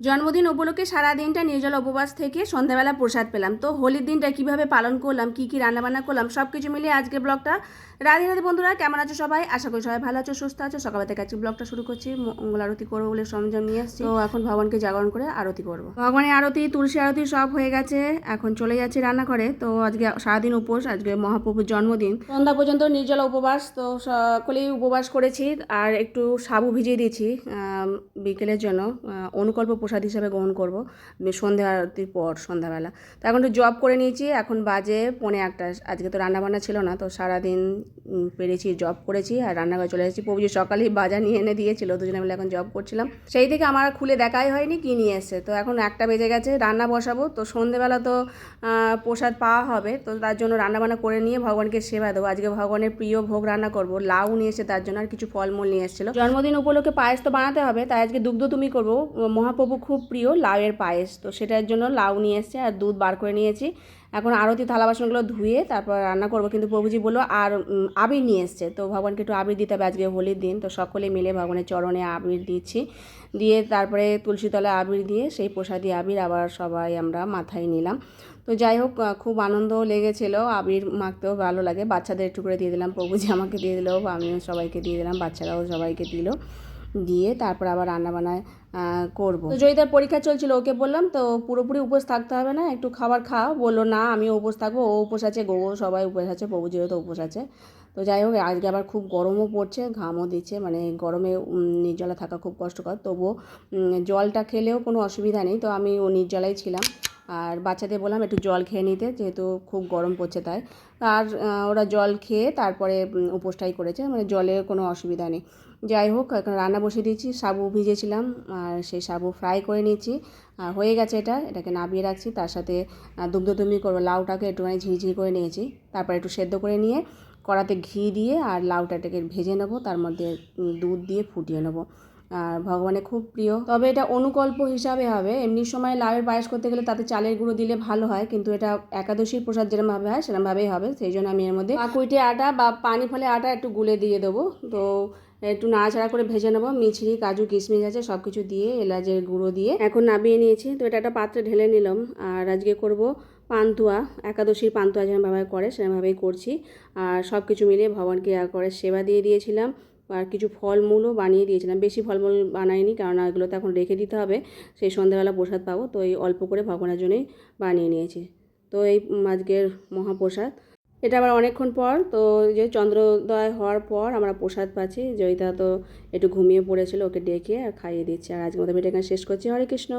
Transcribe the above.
জন্মদিন উপলক্ষে সারা দিনটা নির্জল উপবাস থেকে সন্ধ্যাবেলা প্রসাদ পেলাম। তো হোলির দিনটা কীভাবে পালন করলাম, কি কি রান্নাবান্না করলাম সব কিছু মিলিয়ে আজকে ব্লগটা। রাধে রাধে বন্ধুরা, কেমন আছো সবাই? আশা করি সবাই ভালো আছো, সুস্থ আছো। সকাল থেকে আজকে ব্লগটা শুরু করছি। মঙ্গল আরতি করব বলে সরঞ্জাম নিয়ে আসছি। তো এখন ভগবানকে জাগরণ করে আরতি করব। ভগবানের আরতি, তুলসী আরতি সব হয়ে গেছে। এখন চলে যাচ্ছি রান্নাঘরে। তো আজকে সারাদিন উপোস, আজকে মহাপ্রভুর জন্মদিন। সন্ধ্যা পর্যন্ত নির্জল উপবাস, তো সকলেই উপবাস করেছি। আর একটু সাবু ভিজিয়ে দিয়েছি বিকেলের জন্য অনুকল্প প্রসাদ হিসাবে গ্রহণ করব সন্ধে আরতির পর, সন্ধ্যাবেলা। তো এখন একটু জব করে নিয়েছি, এখন বাজে পৌনে একটা আজকে তো রান্নাবান্না ছিল না, তো সারাদিন পেরেছি জব করেছি আর রান্নাঘরে চলে এসেছি। প্রভু সকালেই বাজার নিয়ে এনে দিয়েছিল, দুজনে মিলে এখন জব করছিলাম। সেই থেকে আমার খুলে দেখাই হয়নি কি নিয়ে এসছে। তো এখন একটা বেজে গেছে, রান্না বসাবো। তো সন্ধ্যেবেলা তো প্রসাদ পাওয়া হবে, তো তার জন্য রান্নাবান্না করে নিয়ে ভগবানকে সেবা দেবো। আজকে ভগবানের প্রিয় ভোগ রান্না করব। লাউ নিয়ে এসে তার জন্য আর কিছু ফলমূল নিয়ে এসেছিল। জন্মদিন উপলক্ষে পায়েস তো বানাতে হবে, তাই আজকে দুগ্ধ তুমি করব মহাপ্রভু খুব প্রিয় লাউয়ের পায়েস। তো সেটার জন্য লাউ নিয়ে এসছে আর দুধ বার করে নিয়েছি। এখন আরতি থালা বাসনগুলো ধুয়ে তারপর রান্না করব। কিন্তু প্রভুজি বলল, আর আবির নিয়ে এসছে। তো ভগবানকে একটু আবির দিতে হবে আজকে হোলির দিন। তো সকলে মিলে ভগবানের চরণে আবির দিচ্ছি। দিয়ে তারপরে তুলসী তলায় আবির দিয়ে সেই প্রসাদী আবির আবার সবাই আমরা মাথায় নিলাম। তো যাই হোক খুব আনন্দ লেগেছিল। আবির মাখতেও ভালো লাগে। বাচ্চাদের একটু করে দিয়ে দিলাম। প্রভুজি আমাকে দিয়ে দিল, আমিও সবাইকে দিয়ে দিলাম। বাচ্চারাও সবাইকে দিল। দিয়ে তারপর আবার রান্না রান্নাবান্নায় করব। তো জয়িতার পরীক্ষা চলছিল, ওকে বললাম, তো পুরোপুরি উপোস থাকতে হবে না, একটু খাবার খাও বলল, না, আমি উপোস থাকব, ও উপোস আছে গো সবাই উপোস আছে প্রভুজিরও তো উপোস আছে। তো যাই হোক, আজকে আবার খুব গরমও পড়ছে, ঘামও দিচ্ছে মানে গরমে নির্জলা থাকা খুব কষ্টকর। তবুও জলটা খেলেও কোনো অসুবিধা নেই, তো আমি ও নির্জলাই ছিলাম। আর বাচ্চাদের বললাম একটু জল খেয়ে নিতে, যেহেতু খুব গরম পড়ছে তাই। আর ওরা জল খেয়ে তারপরে উপোসটাই করেছে মানে জলের কোনো অসুবিধা নেই। যাই হোক, এখন রান্না বসিয়ে দিয়েছি, সাবু ভিজেছিলাম আর সেই সাবু ফ্রাই করে নিয়েছি। আর হয়ে গেছে এটা, এটাকে নাবিয়ে রাখছি। তার সাথে দুগ্ধতুমি করব লাউটাকে একটুখানি ঝিঝি করে নিয়েছি। তারপর একটু সেদ্ধ করে নিয়ে কড়াতে ঘি দিয়ে আর লাউটাটাকে ভেজে নেব। তার মধ্যে দুধ দিয়ে ফুটিয়ে নেব। আর ভগবানের খুব প্রিয়। তবে এটা অনুকল্প হিসাবে হবে। এমনি সময় লাউয়ের পায়েস করতে গেলে তাতে চালের গুঁড়ো দিলে ভালো হয়। কিন্তু এটা একাদশীর প্রসাদ যেরকমভাবে হয় সেরকমভাবেই হবে। সেই জন্য আমি এর মধ্যে পাকুইটে আটা বা পানি ফলে আটা একটু গুলে দিয়ে দেবো। তো একটু নাড়াচাড়া করে ভেজে নেব। মিছরি, কাজু, কিশমিশ আছে সব কিছু দিয়ে, এলাচের গুঁড়ো দিয়ে। এখন নামিয়ে নিয়েছি। তো এটা একটা পাত্রে ঢেলে নিলাম। আর আজকে করব পান্তুয়া। একাদশীর পান্তুয়া যেরকমভাবে করে সেরকমভাবেই করছি। আর সব কিছু মিলিয়ে ভগবানকে করে সেবা দিয়ে দিয়েছিলাম। আর কিছু ফলমূলও বানিয়ে দিয়েছিলাম। বেশি ফলমূল বানাইনি, কারণ এগুলো তো এখন রেখে দিতে হবে। সেই সন্ধ্যাবেলা প্রসাদ পাবো। তো এই অল্প করে ভগবানের জন্যই বানিয়ে নিয়েছি। তো এই আজকের মহাপ্রসাদ। এটা আবার অনেকক্ষণ পর, তো যে চন্দ্রোদয় হওয়ার পর আমরা প্রসাদ পাচ্ছি। জয়িতা তো একটু ঘুমিয়ে পড়েছিল, ওকে ডেকে আর খাইয়ে দিচ্ছি। আর আজকে মতো ভিডিও শেষ করছি। হরে কৃষ্ণ।